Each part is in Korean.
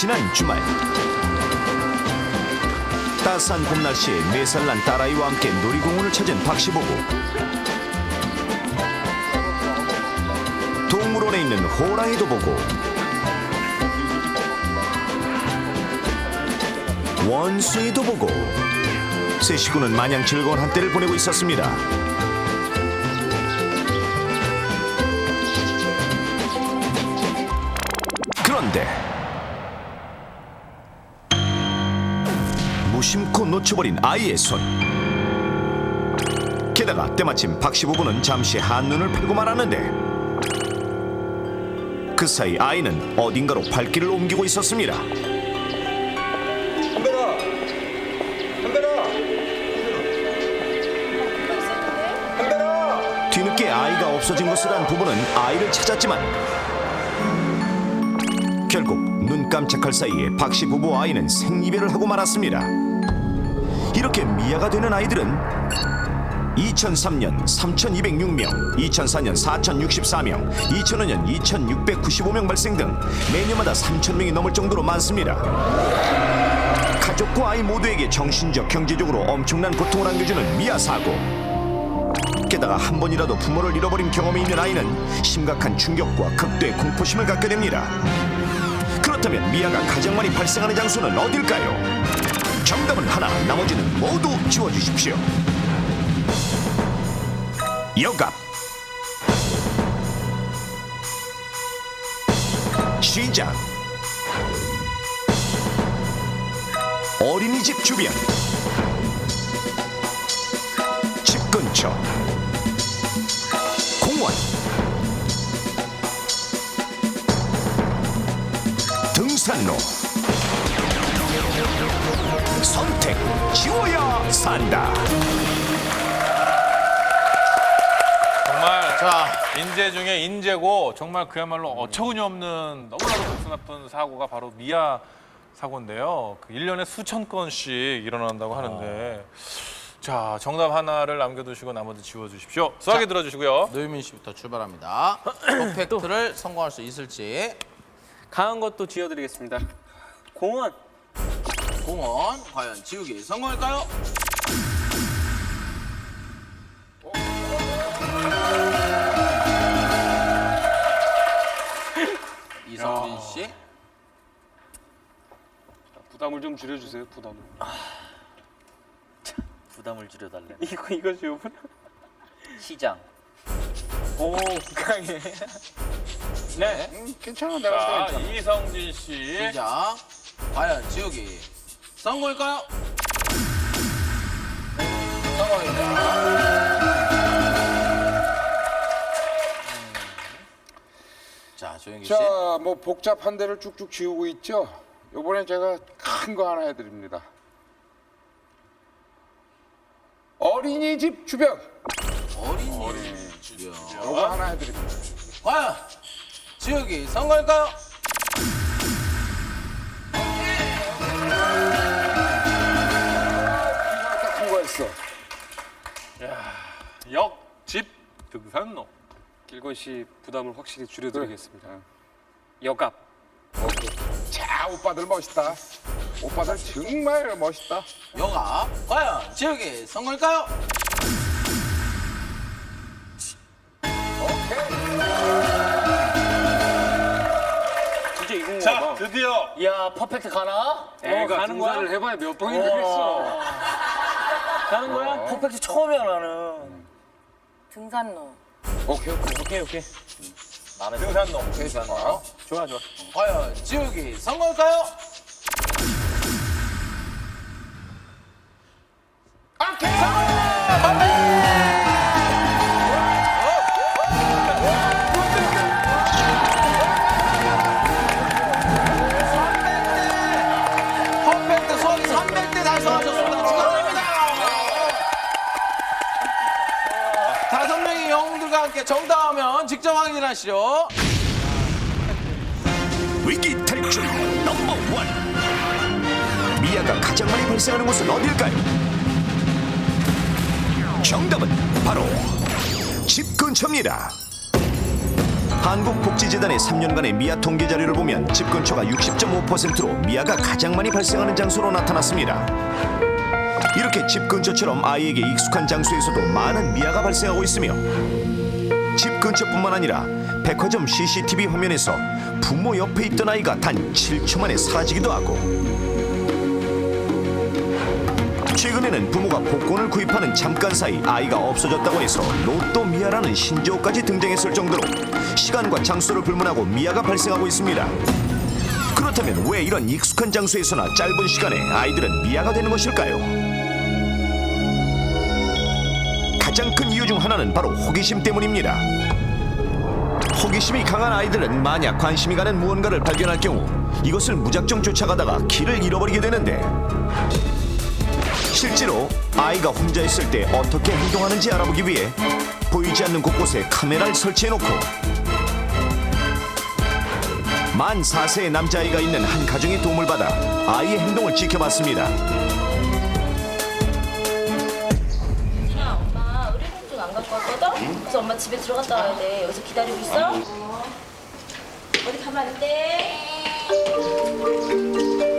지난 주말 따스한 봄 날씨에 네살 난 딸아이와 함께 놀이공원을 찾은 박씨 부부 동물원에 있는 호랑이도 보고 원숭이도 보고 세 식구는 마냥 즐거운 한때를 보내고 있었습니다. 그런데 놓쳐버린 아이의 손. 게다가 때마침 박씨 부부는 잠시 한눈을 팔고 말았는데 그 사이 아이는 어딘가로 발길을 옮기고 있었습니다. 한별아! 한별아! 한별아! 뒤늦게 아이가 없어진 것을 안 부부는 아이를 찾았지만 결국 눈 깜짝할 사이에 박씨 부부와 아이는 생이별을 하고 말았습니다. 이렇게 미아가 되는 아이들은 2003년 3,206명, 2004년 4,064명, 2005년 2,695명 발생 등 매년마다 3,000명이 넘을 정도로 많습니다. 가족과 아이 모두에게 정신적, 경제적으로 엄청난 고통을 안겨주는 미아 사고. 게다가 한 번이라도 부모를 잃어버린 경험이 있는 아이는 심각한 충격과 극도의 공포심을 갖게 됩니다. 그렇다면 미아가 가장 많이 발생하는 장소는 어딜까요? 정답은 하나, 나머지는 모두 지워주십시오. 여갑. 시장 어린이집 주변. 집 근처. 공원. 등산로 선택 지워야 산다 정말 자, 인재 중에 인재고 정말 그야말로 어처구니 없는 너무나도 복수 나쁜 사고가 바로 미아 사고인데요. 그 1년에 수천 건씩 일어난다고 하는데 자 정답 하나를 남겨두시고 나머지 지워주십시오. 수학에 들어주시고요. 노유민 씨부터 출발합니다. 퍼펙트를 성공할 수 있을지. 강한 것도 지어드리겠습니다. 공원. 공원 과연 지우기 성공할까요? 이성진 씨. 부담을 좀 줄여주세요. 부담을. 부담을 줄여달래. 이거 이거 지우분. 시장. 오 강해. 네. 괜찮아, 내가 자. 이성진 씨. 시작. 과연 지우기 성공일까요? 성공입니다. 자, 조영기 씨. 자, 뭐 복잡한 데를 쭉쭉 지우고 있죠? 요번에 제가 큰 거 하나 해드립니다. 어린이집 주변! 어린이 주변. 요거 하나 해드립니다. 과연 지우기 성공일까요? 이거 큰거 했어. 역집 등산로. 길건 씨 부담을 확실히 줄여드리겠습니다. 오케이. 자, 오빠들 멋있다. 오빠들 정말 멋있다. 요가 과연 지우기 성공일까요? 진짜 이 자거 봐. 드디어 야 퍼펙트 가나? 애가 가는 거야? 등산을 해봐야 몇 번이 되겠어. 가는 거야? 퍼펙트 처음이야 나는. 등산로. 오케이, 오케이. 오케이 오케이. 등산로. 자. 좋아 좋아. 과연 지우기 성공일까요? 함께 정답하면 직접 확인하시죠. 위기 탈출 넘버 원 미아가 가장 많이 발생하는 곳은 어딜까요? 정답은 바로 집 근처입니다 한국복지재단의 3년간의 미아 통계 자료를 보면 집 근처가 60.5%로 미아가 가장 많이 발생하는 장소로 나타났습니다. 이렇게 집 근처처럼 아이에게 익숙한 장소에서도 많은 미아가 발생하고 있으며 집 근처뿐만 아니라 백화점 CCTV 화면에서 부모 옆에 있던 아이가 단 7초 만에 사라지기도 하고 최근에는 부모가 복권을 구입하는 잠깐 사이 아이가 없어졌다고 해서 로또 미아라는 신조어까지 등장했을 정도로 시간과 장소를 불문하고 미아가 발생하고 있습니다. 그렇다면 왜 이런 익숙한 장소에서나 짧은 시간에 아이들은 미아가 되는 것일까요? 하나는 바로 호기심 때문입니다. 호기심이 강한 아이들은 만약 관심이 가는 무언가를 발견할 경우 이것을 무작정 쫓아가다가 길을 잃어버리게 되는데 실제로 아이가 혼자 있을 때 어떻게 행동하는지 알아보기 위해 보이지 않는 곳곳에 카메라를 설치해놓고 만 4세의 남자아이가 있는 한 가정의 도움을 받아 아이의 행동을 지켜봤습니다. 그래서 엄마 집에 들어갔다 와야 돼. 여기서 기다리고 있어? 어디 가면 안 돼.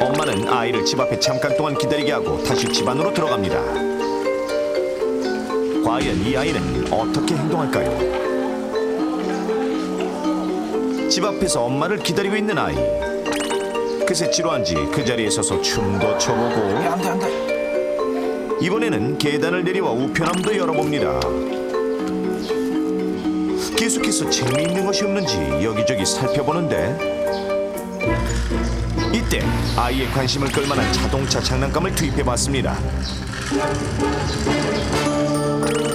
엄마는 아이를 집 앞에 잠깐 동안 기다리게 하고 다시 집 안으로 들어갑니다. 과연 이 아이는 어떻게 행동할까요? 집 앞에서 엄마를 기다리고 있는 아이. 그새 지루한지 그 자리에 서서 춤도 춰보고 안돼 안돼. 이번에는 계단을 내려와 우편함도 열어봅니다. 계속해서 재미있는 것이 없는지 여기저기 살펴보는데 이때 아이의 관심을 끌만한 자동차 장난감을 투입해봤습니다.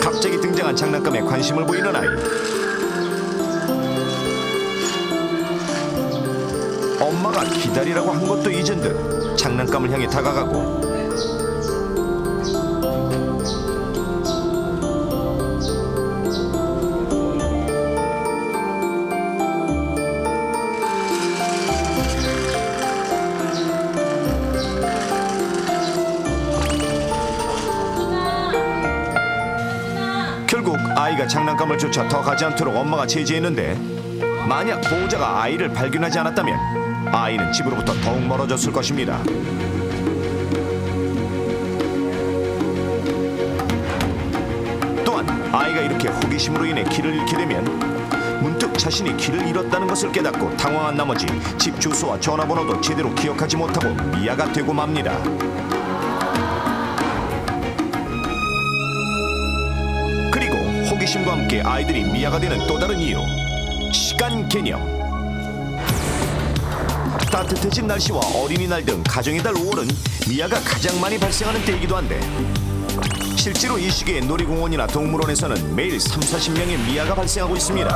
갑자기 등장한 장난감에 관심을 보이는 아이. 엄마가 기다리라고 한 것도 잊은 듯 장난감을 향해 다가가고 장난감을 쫓아 더 가지 않도록 엄마가 제지했는데 만약 보호자가 아이를 발견하지 않았다면 아이는 집으로부터 더욱 멀어졌을 것입니다. 또한 아이가 이렇게 호기심으로 인해 길을 잃게 되면 문득 자신이 길을 잃었다는 것을 깨닫고 당황한 나머지 집 주소와 전화번호도 제대로 기억하지 못하고 미아가 되고 맙니다. 함께 아이들이 미아가 되는 또 다른 이유. 시간 개념. 따뜻해진 날씨와 어린이날 등 가정의 달 5월은 미아가 가장 많이 발생하는 때이기도 한데 실제로 이 시기에 놀이공원이나 동물원에서는 매일 3, 40명의 미아가 발생하고 있습니다.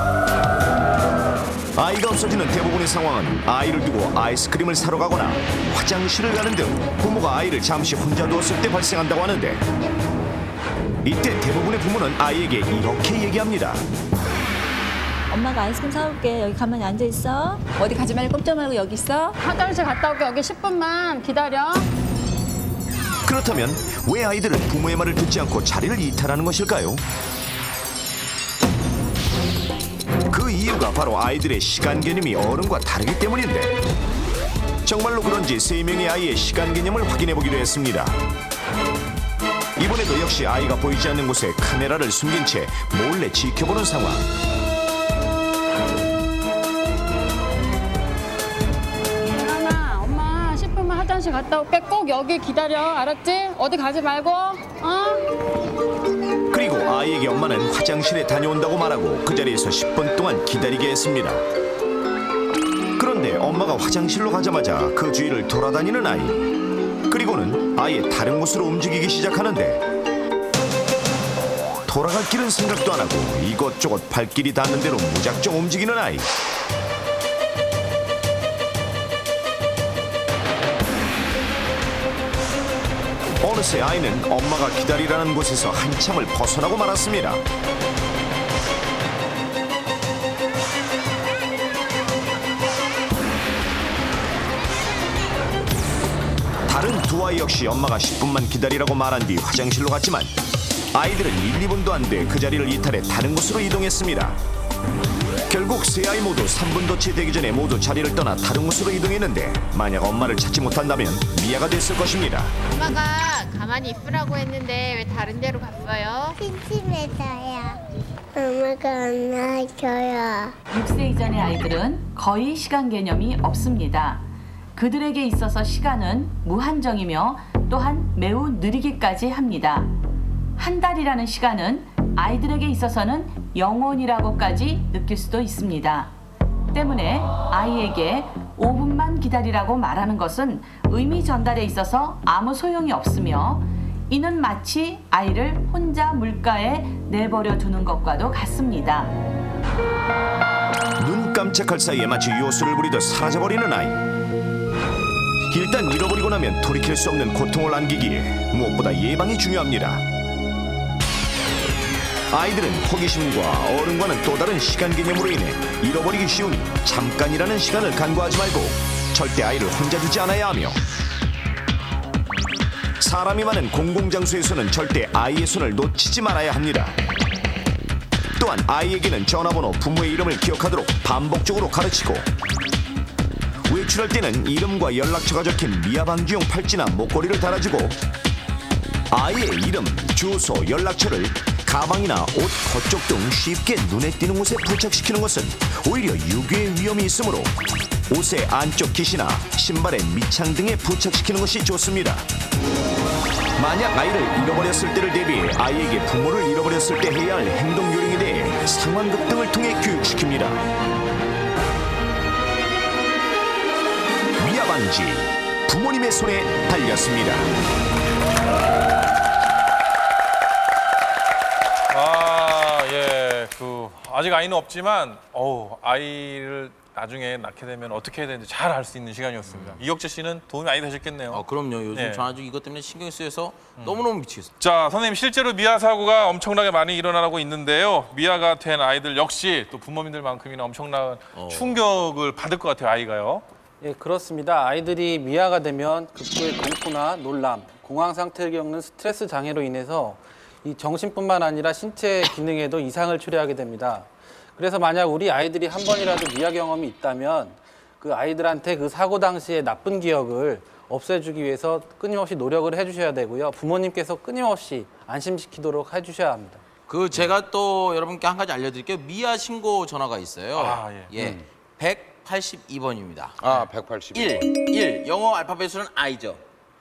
아이가 없어지는 대부분의 상황은 아이를 두고 아이스크림을 사러 가거나 화장실을 가는 등 부모가 아이를 잠시 혼자 두었을 때 발생한다고 하는데 이때 대부분의 부모는 아이에게 이렇게 얘기합니다. 엄마가 아이스크림 사올게. 여기 가만히 앉아 있어. 어디 가지 말고 꼼짝 말고 여기 있어. 화장실 갔다 올게 여기 10분만 기다려. 그렇다면 왜 아이들은 부모의 말을 듣지 않고 자리를 이탈하는 것일까요? 그 이유가 바로 아이들의 시간 개념이 어른과 다르기 때문인데 정말로 그런지 세 명의 아이의 시간 개념을 확인해 보기로 했습니다. 이번에도 역시 아이가 보이지 않는 곳에 카메라를 숨긴 채 몰래 지켜보는 상황. 하나 엄마 10분만 화장실 갔다 올게 꼭 여기 기다려 알았지? 어디 가지 말고 어? 그리고 아이에게 엄마는 화장실에 다녀온다고 말하고 그 자리에서 10분 동안 기다리게 했습니다. 그런데 엄마가 화장실로 가자마자 그 주위를 돌아다니는 아이. 그리고는 아예 다른 곳으로 움직이기 시작하는데 돌아갈 길은 생각도 안 하고 이것저것 발길이 닿는 대로 무작정 움직이는 아이. 어느새 아이는 엄마가 기다리라는 곳에서 한참을 벗어나고 말았습니다. 아이 역시 엄마가 10분만 기다리라고 말한 뒤 화장실로 갔지만 아이들은 1, 2분도 안 돼 그 자리를 이탈해 다른 곳으로 이동했습니다. 결국 세 아이 모두 3분도치 되기 전에 모두 자리를 떠나 다른 곳으로 이동했는데 만약 엄마를 찾지 못한다면 미아가 됐을 것입니다. 엄마가 가만히 있으라고 했는데 왜 다른 데로 갔어요? 심심해서요. 엄마가 안 낳아줘요. 6세 이전의 아이들은 거의 시간 개념이 없습니다. 그들에게 있어서 시간은 무한정이며 또한 매우 느리기까지 합니다. 한 달이라는 시간은 아이들에게 있어서는 영원이라고까지 느낄 수도 있습니다. 때문에 아이에게 5분만 기다리라고 말하는 것은 의미 전달에 있어서 아무 소용이 없으며 이는 마치 아이를 혼자 물가에 내버려 두는 것과도 같습니다. 눈 깜짝할 사이에 마치 요술을 부리듯 사라져버리는 아이. 일단 잃어버리고 나면 돌이킬 수 없는 고통을 안기기에 무엇보다 예방이 중요합니다. 아이들은 호기심과 어른과는 또 다른 시간 개념으로 인해 잃어버리기 쉬우니 잠깐이라는 시간을 간과하지 말고 절대 아이를 혼자 두지 않아야 하며 사람이 많은 공공장소에서는 절대 아이의 손을 놓치지 말아야 합니다. 또한 아이에게는 전화번호, 부모의 이름을 기억하도록 반복적으로 가르치고 외출할 때는 이름과 연락처가 적힌 미아방지용 팔찌나 목걸이를 달아주고 아이의 이름, 주소, 연락처를 가방이나 옷, 거쪽 등 쉽게 눈에 띄는 곳에 부착시키는 것은 오히려 유괴의 위험이 있으므로 옷의 안쪽 깃이나 신발의 밑창 등에 부착시키는 것이 좋습니다. 만약 아이를 잃어버렸을 때를 대비해 아이에게 부모를 잃어버렸을 때 해야 할 행동 요령에 대해 상황극 등을 통해 교육시킵니다. 미아반지 부모님의 손에 달렸습니다. 아, 예. 그 아직 아이는 없지만 어우, 아이를 나중에 낳게 되면 어떻게 해야 되는지 잘 알 수 있는 시간이었습니다. 이혁재 씨는 도움이 많이 되셨겠네요. 어, 그럼요. 요즘 네. 전 아주 이것 때문에 신경이 쓰여서 너무너무 미치겠어요. 자, 선생님 실제로 미아 사고가 엄청나게 많이 일어나고 있는데요. 미아가 된 아이들 역시 또 부모님들만큼이나 엄청난 충격을 받을 것 같아요, 아이가요. 예, 그렇습니다. 아이들이 미아가 되면 극도의 공포나 놀람, 공황 상태를 겪는 스트레스 장애로 인해서 이 정신뿐만 아니라 신체 기능에도 이상을 초래하게 됩니다. 그래서 만약 우리 아이들이 한 번이라도 미아 경험이 있다면 그 아이들한테 그 사고 당시의 나쁜 기억을 없애주기 위해서 끊임없이 노력을 해주셔야 되고요. 부모님께서 끊임없이 안심시키도록 해주셔야 합니다. 그 제가 또 여러분께 한 가지 알려드릴게요. 미아 신고 전화가 있어요. 아, 예. 182번입니다. 아, 180. 1, 1. 영어 알파벳으로는 I죠.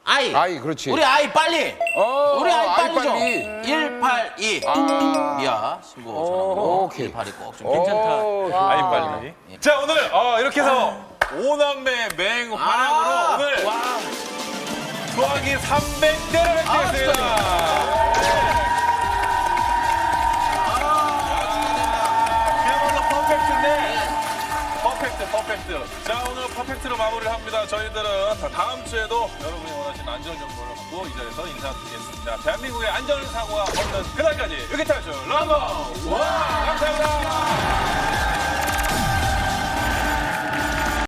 I. 아이, 그렇지. 우리 아이 빨리. 어, 우리 아이 아이 빨리죠. 빨리. 182. 아. 미아 신고 전화번호. 오케이. 182 꼭좀 괜찮다. 아이 빨리. 자, 오늘 어, 이렇게 해서 오남매 맹 환영으로 아. 오늘 수학이 300대를 획득했습니다. 퍼펙트. 자 오늘 퍼펙트로 마무리를 합니다. 저희들은 다음 주에도 여러분이 원하시는 안전 정보를 갖고 이 자리에서 인사드리겠습니다. 대한민국의 안전 사고가 없는 그날까지 여기 탈출 럼버 원! 감사합니다